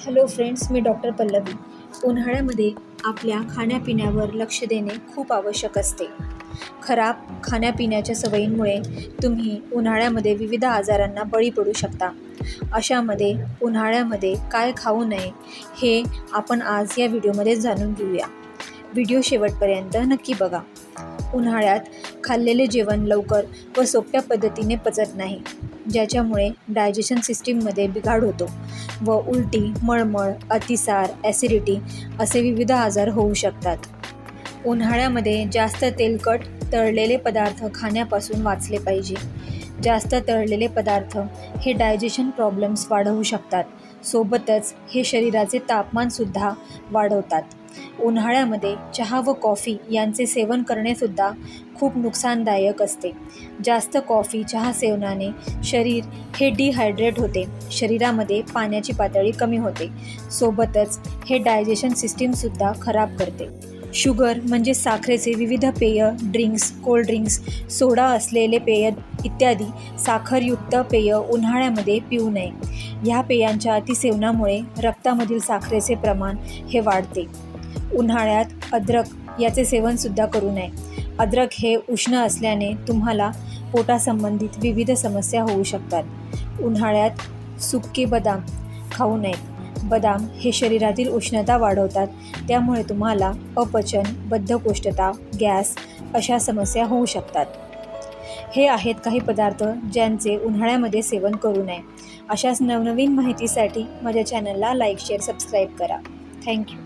Hello friends मी doctor Pallavi. उन्हाळ्यामध्ये आपल्या खाण्यापिण्यावर लक्ष देणे खूप आवश्यक असते. खराब खाण्यापिण्याच्या सवयींमुळे तुम्ही उन्हाळ्यामध्ये विविध आजारांना बळी पडू शकता. अशामध्ये उन्हाळ्यामध्ये काय खाऊ नये हे आपण आज या व्हिडिओमध्ये जाणून घेऊया. व्हिडिओ शेवटपर्यंत नक्की बघा. उन्हाळ्यात खाल्लेले जेवण लवकर व सोप्या पद्धतीने पचत नाही. ज्याच्यामुळे डायजेशन सिस्टीममध्ये बिघाड होतो व उलटी मळमळ अतिसार ॲसिडिटी असे विविध आजार होऊ शकतात. उन्हाळ्यामध्ये जास्त तेलकट तळलेले पदार्थ खाण्यापासून वाचले पाहिजे. जास्त तळलेले पदार्थ हे डायजेशन प्रॉब्लेम्स वाढवू शकतात. सोबतच हे शरीराचे तापमानसुद्धा वाढवतात. उन्हाळ्यामध्ये चहा व कॉफी यांचे सेवन करणेसुद्धा खूप नुकसानदायक असते. जास्त कॉफी चहा सेवनाने शरीर हे डिहायड्रेट होते. शरीरामध्ये पाण्याची पातळी कमी होते. सोबतच हे डायजेशन सिस्टीमसुद्धा खराब करते. शुगर म्हणजे साखरेचे विविध पेय ड्रिंक्स कोल्ड ड्रिंक्स सोडा असलेले पेय इत्यादी साखरयुक्त पेय उन्हाळ्यामध्ये पिऊ नये. ह्या पेयांच्या अतिसेवनामुळे रक्तामधील साखरेचे प्रमाण हे वाढते. उन्हाळ्यात अद्रक याचे सेवनसुद्धा करू नये. अद्रक हे उष्ण असल्याने तुम्हाला पोटासंबंधित विविध समस्या होऊ शकतात. उन्हाळ्यात सुके बदाम खाऊ नयेत बदाम हे शरीरातील उष्णता वाढवतात. त्यामुळे तुम्हाला अपचन बद्धकोष्ठता गॅस अशा समस्या होऊ शकतात. हे आहेत काही पदार्थ ज्यांचे उन्हाळ्यामध्ये सेवन करू नये. अशाच नवनवीन माहितीसाठी माझ्या चॅनलला लाईक शेअर सबस्क्राईब करा. Thank you.